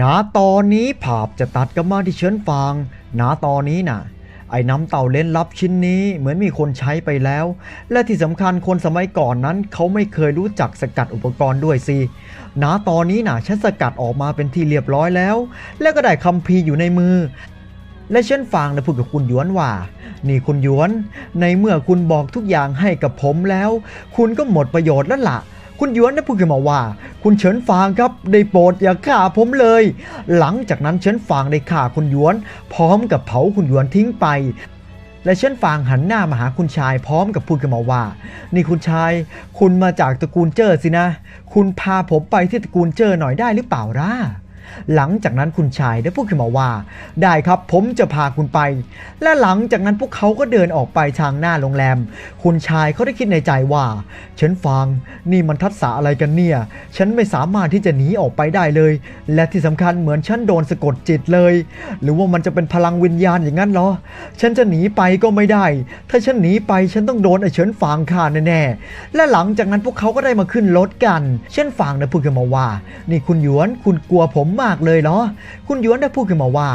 ณตอนนี้ภาพจะตัดกับมาที่เชิญฟางณตอนนี้น่ะ ไอ้น้ำเต่าเล่นลับชิ้นนี้เหมือนมีคนใช้ไปแล้ว และที่สำคัญคนสมัยก่อนนั้น เขาไม่เคยรู้จักสกัดอุปกรณ์ด้วยสิณตอนนี้น่ะฉันสกัดออกมาเป็นที่เรียบร้อยแล้ว แล้วก็ได้คัมภีอยู่ในมือ และเช่นฟางได้พูดกับคุณหยวนว่า นี่คุณหยวน ในเมื่อคุณบอกทุกอย่างให้กับผมแล้ว คุณก็หมดประโยชน์แล้วล่ะ คุณหยวนได้พูดขึ้นมาว่า คุณเฉินฟางครับได้โปรดอย่าฆ่าผมเลย หลังจากนั้นเฉินฟางได้ฆ่าคุณหยวน พร้อมกับเผาคุณหยวนทิ้งไป และเฉินฟางหันหน้ามาหาคุณชายพร้อมกับพูดขึ้นมาว่า นี่คุณชาย คุณมาจากตระกูลเจอสินะ คุณพาผมไปที่ตระกูลเจอหน่อยได้หรือเปล่าล่ะ หลังจากนั้นคุณชายได้พูดขึ้นมาว่า ได้ครับผมจะพาคุณไป และหลังจากนั้นพวกเขาก็เดินออกไปทางหน้าโรงแรม คุณชายเขาได้คิดในใจว่าฉันฟังนี่มันทัศษะอะไรกันเนี่ย ฉันไม่สามารถที่จะหนีออกไปได้เลย และที่สำคัญเหมือนฉันโดนสะกดจิตเลย หรือว่ามันจะเป็นพลังวิญญาณอย่างนั้นเหรอ ฉันจะหนีไปก็ไม่ได้ ถ้าฉันหนีไปฉันต้องโดนไอ้เฉินฟางฆ่าแน่ๆและหลังจากนั้นพวกเขาก็ได้มาขึ้นรถกัน เช่นฟางได้พูดขึ้นมาว่า นี่คุณหยวนคุณกลัวผมมากเลยเหรอ คุณหยวนได้พูดขึ้นมาว่า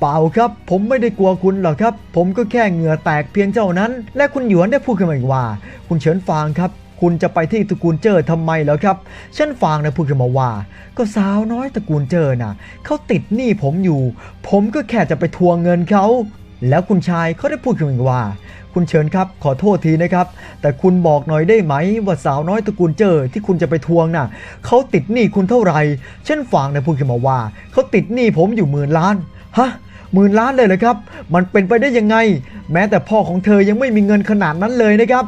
เปล่าครับ ผมไม่ได้กลัวคุณหรอกครับ ผมก็แค่เหงื่อแตกเพียงเจ้านั้น และคุณหยวนได้พูดขึ้นมาอีกว่า คุณเฉินฟางครับคุณจะไปที่ตระกูลเจอทำไมแล้วครับฉันฟางได้พูดขึ้นมาว่า ก็สาวน้อยตระกูลเจอน่ะเขาติดหนี้ผมอยู่ ผมก็แค่จะไปทวงเงินเขา แล้วคุณชายเขาได้พูดขึ้นมาว่า คุณเชิญครับ ขอโทษทีนะครับ แต่คุณบอกหน่อยได้ไหมว่าสาวน้อยตระกูลเจอที่คุณจะไปทวงน่ะเขาติดหนี้คุณเท่าไหร่เช่นฟางในพูดขึ้นมาว่าเขาติดหนี้ผมอยู่หมื่นล้านฮะหมื่นล้านเลยเหรอครับ มันเป็นไปได้ยังไง แม้แต่พ่อของเธอยังไม่มีเงินขนาดนั้นเลยนะครับ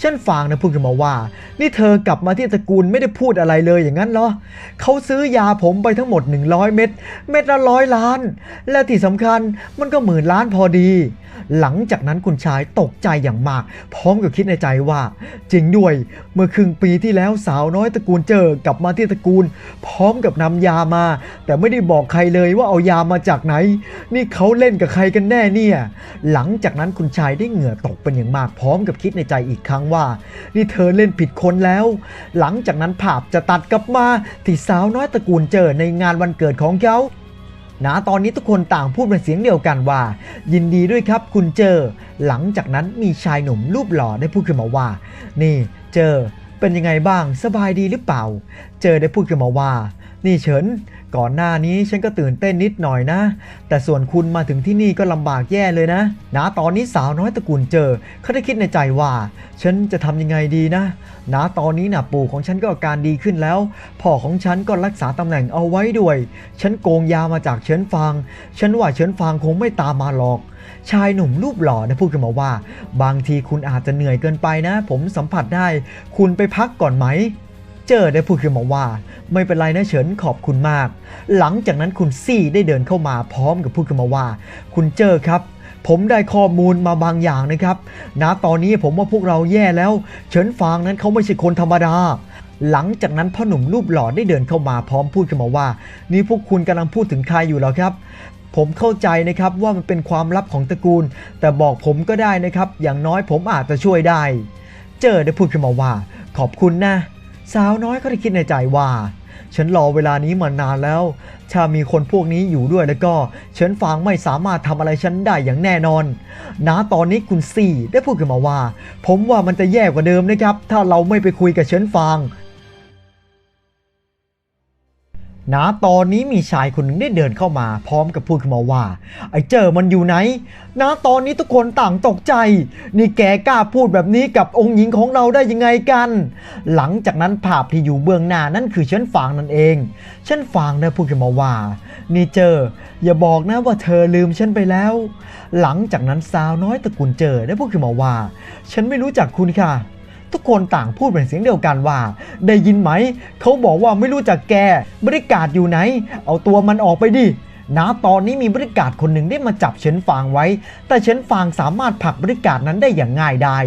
เช่นฟางนะพูดขึ้นมาว่า นี่เธอกลับมาที่ตระกูลไม่ได้พูดอะไรเลยอย่างนั้นเหรอเขาซื้อยาผมไปทั้งหมด 100 เม็ดเม็ดละร้อยล้าน และที่สำคัญมันก็หมื่นล้านพอดี หลังจากนั้นคุณชายตกใจอย่างมาก พร้อมกับคิดในใจว่า จริงด้วย เมื่อครึ่งปีที่แล้วสาวน้อยตระกูลเจอกลับมาที่ตระกูล พร้อมกับนำยามา แต่ไม่ได้บอกใครเลยว่าเอายามาจากไหน นี่เขาเล่นกับใครกันแน่เนี่ย หลังจากนั้นคุณชายได้เหงื่อตกเป็นอย่างมาก พร้อมกับคิดในใจอีกครั้งว่า นี่เธอเล่นผิดคนแล้ว หลังจากนั้นภาพจะตัดกลับมาที่สาวน้อยตระกูลเจอในงานวันเกิดของเขา นะตอนนี้ทุกคนต่างพูดเป็นเสียงเดียวกันว่า ยินดีด้วยครับคุณเจอ หลังจากนั้นมีชายหนุ่มรูปหล่อได้พูดขึ้นมาว่า นี่เจอเป็นยังไงบ้างสบายดีหรือเปล่า เจอได้พูดขึ้นมาว่า นี่เฉิน ก่อนหน้านี้ฉันก็ตื่นเต้นนิดหน่อยนะ แต่ส่วนคุณมาถึงที่นี่ก็ลำบากแย่เลยนะนะตอนนี้สาวน้อยตระกูลเจอเขาได้คิดในใจว่า ฉันจะทำยังไงดีนะนะตอนนี้นะปู่ของฉันก็อาการดีขึ้นแล้ว พ่อของฉันก็รักษาตำแหน่งเอาไว้ด้วย ฉันโกงยามาจากเฉินฟาง ฉันว่าเฉินฟางคงไม่ตามมาหรอกชายหนุ่มรูปหล่อได้พูดขึ้นมาว่า บางทีคุณอาจจะเหนื่อยเกินไปนะ ผมสัมผัสได้ คุณไปพักก่อนไหม เจอได้พูดขึ้นมาว่า ไม่เป็นไรนะเฉินขอบคุณมาก หลังจากนั้นคุณซี่ได้เดินเข้ามาพร้อมกับพูดขึ้นมาว่า คุณเจอครับ ผมได้ข้อมูลมาบางอย่างนะครับนะตอนนี้ผมว่าพวกเราแย่แล้ว เฉินฟางนั้นเขาไม่ใช่คนธรรมดาหลังจากนั้นพ่อหนุ่มรูปหล่อได้เดินเข้ามาพร้อมพูดขึ้นมาว่า นี่พวกคุณกำลังพูดถึงใครอยู่หรอครับ ผมเข้าใจนะครับว่ามันเป็นความลับของตระกูล แต่บอกผมก็ได้นะครับ อย่างน้อยผมอาจจะช่วยได้ เจอได้พูดขึ้นมาว่า ขอบคุณนะ สาวน้อยก็ได้คิดในใจว่า ฉันรอเวลานี้มานานแล้ว ถ้ามีคนพวกนี้อยู่ด้วยแล้วก็ ฉันฟางไม่สามารถทำอะไรฉันได้อย่างแน่นอนนะตอนนี้คุณซี่ได้พูดขึ้นมาว่า ผมว่ามันจะแย่กว่าเดิมนะครับ ถ้าเราไม่ไปคุยกับเฉินฟาง นะตอนนี้มีชายคนหนึ่งได้เดินเข้ามา พร้อมกับพูดขึ้นมาว่า ไอ้เจอมันอยู่ไหนนะตอนนี้ทุกคนต่างตกใจ นี่แกกล้าพูดแบบนี้กับองค์หญิงของเราได้ยังไงกัน หลังจากนั้นภาพที่อยู่เบื้องหน้านั่นคือเชนฟางนั่นเองเชนฟางได้พูดขึ้นมาว่า นี่เจอ อย่าบอกนะว่าเธอลืมฉันไปแล้ว หลังจากนั้นสาวน้อยตระกูลเจอได้พูดขึ้นมาว่า ฉันไม่รู้จักคุณค่ะ ทุกคนต่างพูดเป็นเสียงเดียวกันว่า ได้ยินไหม เขาบอกว่าไม่รู้จักแกบริการอยู่ไหน เอาตัวมันออกไปดินะตอนนี้มีบริการคนหนึ่งได้มาจับเฉินฟางไว้ แต่เฉินฟางสามารถผลักบริการนั้นได้อย่างง่ายดาย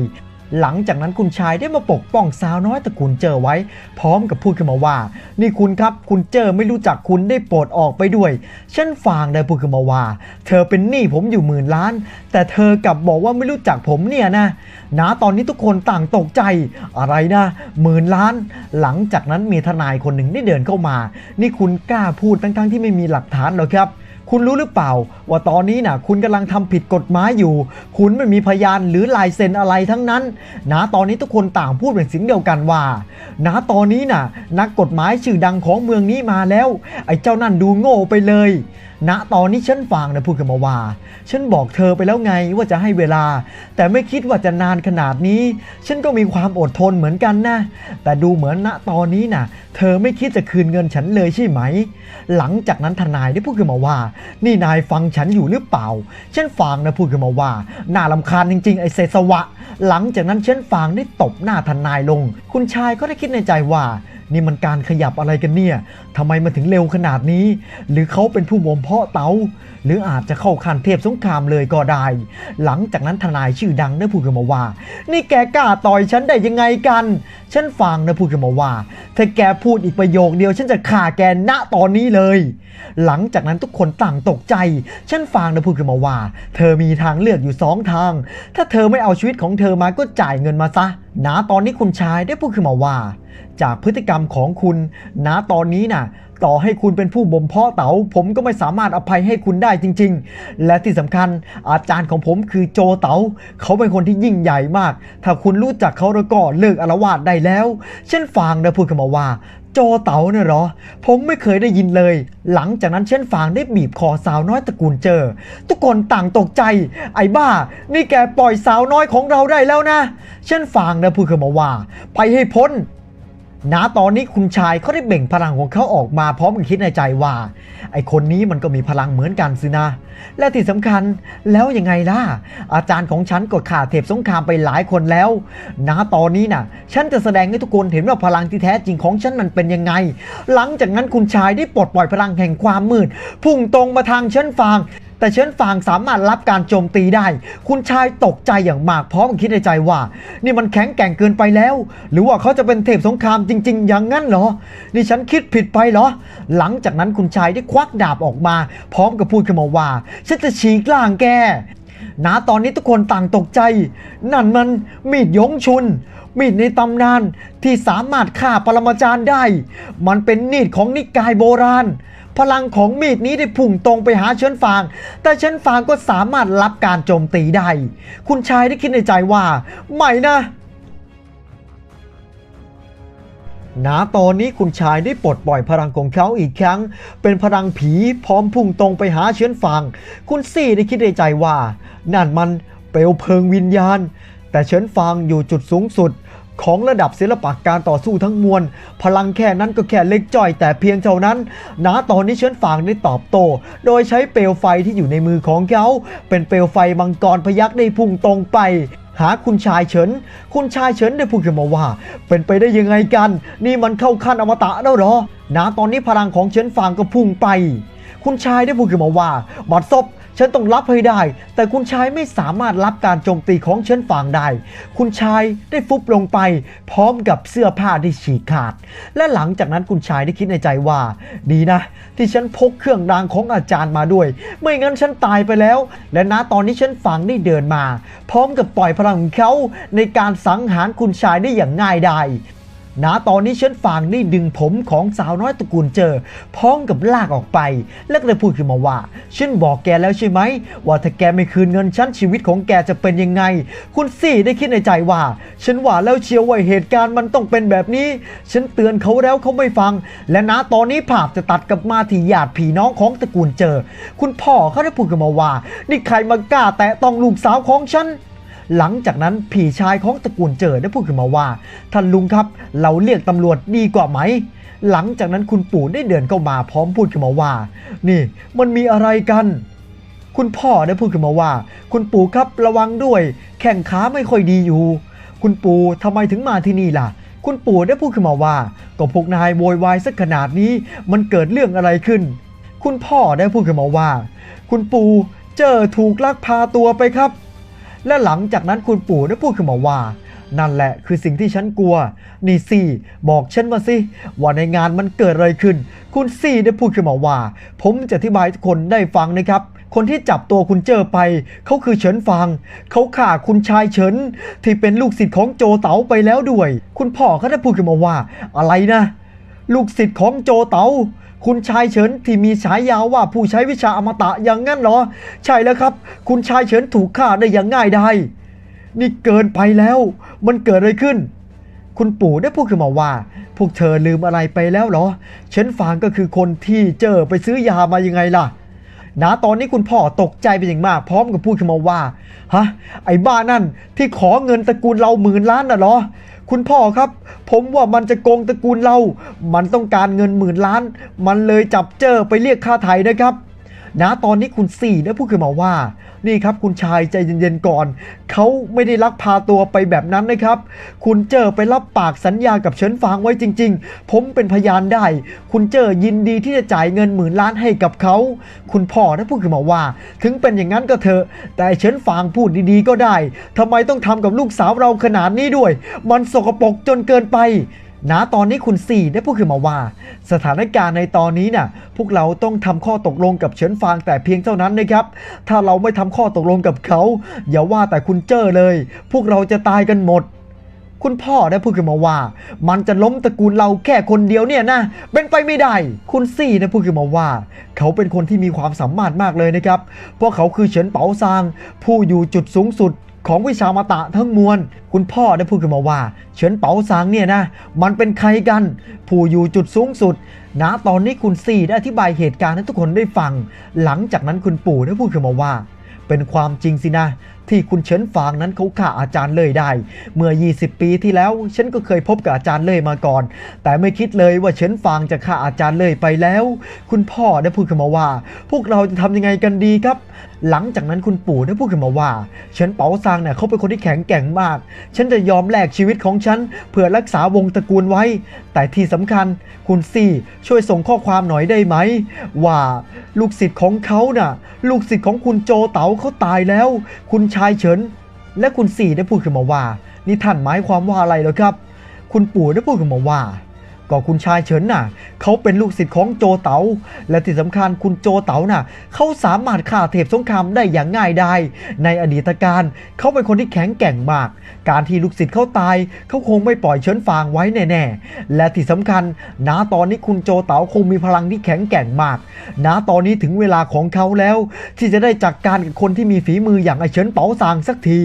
หลังจากนั้นคุณชายได้มาปกป้องสาวน้อยตระกูลเจอไว้ พร้อมกับพูดขึ้นมาว่า นี่คุณครับคุณเจอไม่รู้จักคุณได้โปรดออกไปด้วยฉันฟางได้พูดขึ้นมาว่า เธอเป็นหนี้ผมอยู่หมื่นล้าน แต่เธอกลับบอกว่าไม่รู้จักผมเนี่ยนะนะตอนนี้ทุกคนต่างตกใจ อะไรนะหมื่นล้าน หลังจากนั้นมีทนายคนหนึ่งได้เดินเข้ามา นี่คุณกล้าพูดทั้งๆที่ไม่มีหลักฐานหรอครับ คุณรู้หรือเปล่า ว่าตอนนี้นะคุณกำลังทำผิดกฎหมายอยู่ คุณไม่มีพยานหรือลายเซ็นอะไรทั้งนั้นนะตอนนี้ทุกคนต่างพูดเป็นเสียงเดียวกันว่านะตอนนี้น่ะ นักกฎหมายชื่อดังของเมืองนี้มาแล้ว ไอ้เจ้านั่นดูโง่ไปเลย ณตอนนี้ฉันฟังนะพูดกันมาว่า ฉันบอกเธอไปแล้วไงว่าจะให้เวลา แต่ไม่คิดว่าจะนานขนาดนี้ ฉันก็มีความอดทนเหมือนกันนะ แต่ดูเหมือนณตอนนี้นะเธอไม่คิดจะคืนเงินฉันเลยใช่ไหม หลังจากนั้นทนายได้พูดขึ้นมาว่า นี่นายฟังฉันอยู่หรือเปล่า ฉันฟังนะพูดขึ้นมาว่า น่าลำคาญจริงๆไอ้เศษสวะ หลังจากนั้นฉันฟังได้ตบหน้าทนายลง คุณชายก็ได้คิดในใจว่า นี่มันการขยับอะไรกันเนี่ยทำไมมาถึงเร็วขนาดนี้ หรือเขาเป็นผู้บ่มเพาะเตาหรืออาจจะเข้าคันเทพสงครามเลยก็ได้ หลังจากนั้นทนายชื่อดังได้พูดขึ้นมาว่า นี่แกกล้าต่อยฉันได้ยังไงกัน ฉันฟังนะพูดขึ้นมาว่า ถ้าแกพูดอีกประโยคเดียว ฉันจะฆ่าแกณตอนนี้เลย หลังจากนั้นทุกคนต่างตกใจ ฉันฟังนะพูดขึ้นมาว่า เธอมีทางเลือกอยู่สองทาง ถ้าเธอไม่เอาชีวิตของเธอมาก็จ่ายเงินมาซะณตอนนี้คุณชายได้พูดขึ้นมาว่า จากพฤติกรรมของคุณ ณตอนนี้น่ะ ต่อให้คุณเป็นผู้บ่มเพาะเต๋าผมก็ไม่สามารถอภัยให้คุณได้จริง ๆ และที่สำคัญอาจารย์ของผมคือโจเต๋าเขาเป็นคนที่ยิ่งใหญ่มาก ถ้าคุณรู้จักเขาแล้วก็เลิกอารวาสได้แล้ว เช่นฟางได้พูดขึ้นมาว่า โจเต๋าเนี่ยหรอ ผมไม่เคยได้ยินเลย หลังจากนั้นเช่นฟางได้บีบคอสาวน้อยตระกูลเจอ ทุกคนต่างตกใจ ไอ้บ้า นี่แกปล่อยสาวน้อยของเราได้แล้วนะ เช่นฟางนะพูดขึ้นมาว่า ไปให้พ้น ณตอนนี้คุณชายเขาได้เบ่งพลังของเขาออกมาพร้อมกับคิดในใจว่า ไอคนนี้มันก็มีพลังเหมือนกันสินะ และที่สำคัญแล้วยังไงล่ะ อาจารย์ของฉันก็ขาดเทพสงครามไปหลายคนแล้วณตอนนี้น่ะ ฉันจะแสดงให้ทุกคนเห็นว่าพลังที่แท้จริงของฉันมันเป็นยังไง หลังจากนั้นคุณชายได้ปลดปล่อยพลังแห่งความมืดพุ่งตรงมาทางเชิญฟาง แต่เชิญฟางสามารถรับการโจมตีได้ คุณชายตกใจอย่างมากพร้อมกับคิดในใจว่า นี่มันแข็งแกร่งเกินไปแล้ว หรือว่าเขาจะเป็นเทพสงครามจริง ๆ อย่างนั้นเหรอ นี่ฉันคิดผิดไปเหรอ หลังจากนั้นคุณชายได้ควักดาบออกมา พร้อมกับพูดขึ้นมาว่าฉันจะฉีกล่างแกณตอนนี้ทุกคนต่างตกใจ นั่นมันมีดยงชุน มีดในตำนานที่สามารถฆ่าปรมาจารย์ได้ มันเป็นมีดของนิกายโบราณ พลังของมีดนี้ได้พุ่งตรงไปหาเชิญฟาง แต่เชิญฟางก็สามารถรับการโจมตีได้ คุณชายได้คิดในใจว่า ไม่นะณตอนนี้คุณชายได้ปลดปล่อยพลังของเขาอีกครั้ง เป็นพลังผีพร้อมพุ่งตรงไปหาเชื้อนฟางคุณซี่ได้คิดในใจว่า นั่นมันเปลวเพลิงวิญญาณ แต่เชื้อนฟางอยู่จุดสูงสุด ของระดับศิลปะการต่อสู้ทั้งมวล พลังแค่นั้นก็แค่เล็กจ้อยแต่เพียงเท่านั้นณตอนนี้เชื้อนฟางได้ตอบโต้โดยใช้เปลวไฟที่อยู่ในมือของเขา เป็นเปลวไฟมังกรพยักได้พุ่งตรงไปหาคุณชายเฉิน คุณชายเฉินได้พูดขึ้นมาว่า เป็นไปได้ยังไงกัน นี่มันเข้าขั้นอมตะแล้วหรอนะตอนนี้พลังของเฉินฟางก็พุ่งไป คุณชายได้พูดขึ้นมาว่าบัดซบ ฉันต้องรับให้ได้ แต่คุณชายไม่สามารถรับการโจมตีของเฉินฟางได้ คุณชายได้ฟุบลงไป พร้อมกับเสื้อผ้าที่ฉีกขาด และหลังจากนั้นคุณชายได้คิดในใจว่า ดีนะ ที่ฉันพกเครื่องรางของอาจารย์มาด้วย ไม่งั้นฉันตายไปแล้ว และณตอนนี้ฉันฟังได้เดินมา พร้อมกับปล่อยพลังของเขาในการสังหารคุณชายได้อย่างง่ายดาย ณตอนนี้เชิญฟางได้ดึงผมของสาวน้อยตระกูลเจอ พร้อมกับลากออกไป แล้วก็เลยพูดขึ้นมาว่าฉันบอกแกแล้วใช่ไหม ว่าถ้าแกไม่คืนเงินฉันชีวิตของแกจะเป็นยังไง คุณสี่ได้คิดในใจว่า ฉันว่าแล้วเชียวว่าเหตุการณ์มันต้องเป็นแบบนี้ ฉันเตือนเขาแล้วเขาไม่ฟัง และณตอนนี้ภาพจะตัดกลับมาที่ญาติพี่น้องของตระกูลเจอ คุณพ่อเขาได้พูดขึ้นมาว่า นี่ใครมากล้าแตะต้องลูกสาวของฉัน หลังจากนั้นพี่ชายของตระกูลเจิดได้พูดขึ้นมาว่าท่านลุงครับ เราเรียกตำรวจดีกว่าไหม หลังจากนั้นคุณปู่ได้เดินเข้ามาพร้อมพูดขึ้นมาว่า นี่มันมีอะไรกัน คุณพ่อได้พูดขึ้นมาว่า คุณปู่ครับระวังด้วย แข่งขาไม่ค่อยดีอยู่ คุณปู่ทำไมถึงมาที่นี่ล่ะคุณปู่ได้พูดขึ้นมาว่า ก็พวกนายโวยวายสักขนาดนี้มันเกิดเรื่องอะไรขึ้น คุณพ่อได้พูดขึ้นมาว่า คุณปู่เจอถูกลักพาตัวไปครับ และหลังจากนั้นคุณปู่ได้พูดขึ้นมาว่า นั่นแหละคือสิ่งที่ฉันกลัว นี่สี่บอกฉันมาสิว่าในงานมันเกิดอะไรขึ้น คุณสี่ได้พูดขึ้นมาว่า ผมจะอธิบายทุกคนได้ฟังนะครับคนที่จับตัวคุณเจอไป เขาคือเฉินฟาง เขาฆ่าคุณชายเฉินที่เป็นลูกศิษย์ของโจเต๋าไปแล้วด้วย คุณพ่อเขาได้พูดขึ้นมาว่า อะไรนะ ลูกศิษย์ของโจเต๋า คุณชายเฉินที่มีฉายาว่าผู้ใช้วิชาอมตะอย่างงั้นเหรอ ใช่แล้วครับ คุณชายเฉินถูกฆ่าได้อย่างง่ายดายนี่เกินไปแล้ว มันเกิดอะไรขึ้น คุณปู่ได้พูดขึ้นมาว่า พวกเธอลืมอะไรไปแล้วเหรอ เฉินฟางก็คือคนที่เจอไปซื้อยามายังไงล่ะนะตอนนี้คุณพ่อตกใจเป็นอย่างมาก พร้อมกับพูดขึ้นมาว่าฮะไอ้บ้านั่นที่ขอเงินตระกูลเราหมื่นล้านน่ะเหรอ คุณพ่อครับ ผมว่ามันจะโกงตระกูลเรา มันต้องการเงินหมื่นล้าน มันเลยจับเจอไปเรียกค่าไถ่นะครับ นะตอนนี้คุณสี่ได้พูดขึ้นมาว่า นี่ครับคุณชายใจเย็นๆก่อน เขาไม่ได้ลักพาตัวไปแบบนั้นนะครับ คุณเจอไปรับปากสัญญากับเฉินฟางไว้จริง ๆ ผมเป็นพยานได้ คุณเจอยินดีที่จะจ่ายเงินหมื่นล้านให้กับเขา คุณพ่อได้พูดขึ้นมาว่า ถึงเป็นอย่างนั้นก็เถอะ แต่เฉินฟางพูดดีๆก็ได้ทำไมต้องทำกับลูกสาวเราขนาดนี้ด้วย มันสกปรกจนเกินไป นะตอนนี้คุณสี่ได้พูดขึ้นมาว่า สถานการณ์ในตอนนี้น่ะพวกเราต้องทำข้อตกลงกับเฉินฟางแต่เพียงเท่านั้นนะครับ ถ้าเราไม่ทำข้อตกลงกับเขา อย่าว่าแต่คุณเจ้อเลย พวกเราจะตายกันหมด คุณพ่อได้พูดขึ้นมาว่า มันจะล้มตระกูลเราแค่คนเดียวเนี่ยนะเป็นไปไม่ได้ คุณซี่ได้พูดขึ้นมาว่า เขาเป็นคนที่มีความสามารถมากเลยนะครับ เพราะเขาคือเฉินเป๋าซาง ผู้อยู่จุดสูงสุด ของวิชามาตะทั้งมวล คุณพ่อได้พูดขึ้นมาว่า เฉินเป๋าซางเนี่ยนะ มันเป็นใครกัน ผู้อยู่จุดสูงสุดนะตอนนี้คุณซี่ได้อธิบายเหตุการณ์ให้ทุกคนได้ฟัง หลังจากนั้นคุณปู่ได้พูดขึ้นมาว่า เป็นความจริงสินะ ที่คุณเฉินฟางนั้นเขาฆ่าอาจารย์เลยได้ เมื่อ 20 ปีที่แล้วฉันก็เคยพบกับอาจารย์เลยมาก่อน แต่ไม่คิดเลยว่าเฉินฟางจะฆ่าอาจารย์เลยไปแล้ว คุณพ่อได้พูดขึ้นมาว่า พวกเราจะทำยังไงกันดีครับ หลังจากนั้นคุณปู่ได้พูดขึ้นมาว่าเฉินเป๋าซางเนี่ยเขาเป็นคนที่แข็งแกร่งมาก ฉันจะยอมแลกชีวิตของฉันเพื่อรักษาวงตระกูลไว้ แต่ที่สำคัญคุณซี่ช่วยส่งข้อความหน่อยได้ไหม ว่าลูกศิษย์ของเขาน่ะ ลูกศิษย์ของคุณโจเต๋าเขาตายแล้ว คุณชายเฉินและคุณสี่ได้พูดขึ้นมาว่า นี่ท่านหมายความว่าอะไรเหรอครับ คุณปู่ได้พูดขึ้นมาว่า ก็คุณชายเฉินน่ะเขาเป็นลูกศิษย์ของโจเต๋าและที่สำคัญคุณโจเต๋าน่ะเขาสามารถฆ่าเทพสงครามได้อย่างง่ายดายในอดีตการเขาเป็นคนที่แข็งแกร่งมาก การที่ลูกศิษย์เขาตายเขาคงไม่ปล่อยเฉินฟางไว้แน่ๆ และที่สำคัญณตอนนี้คุณโจเต๋าคงมีพลังที่แข็งแกร่งมากณตอนนี้ถึงเวลาของเขาแล้ว ที่จะได้จัดการกับคนที่มีฝีมืออย่างไอเฉินเป๋าซางสักที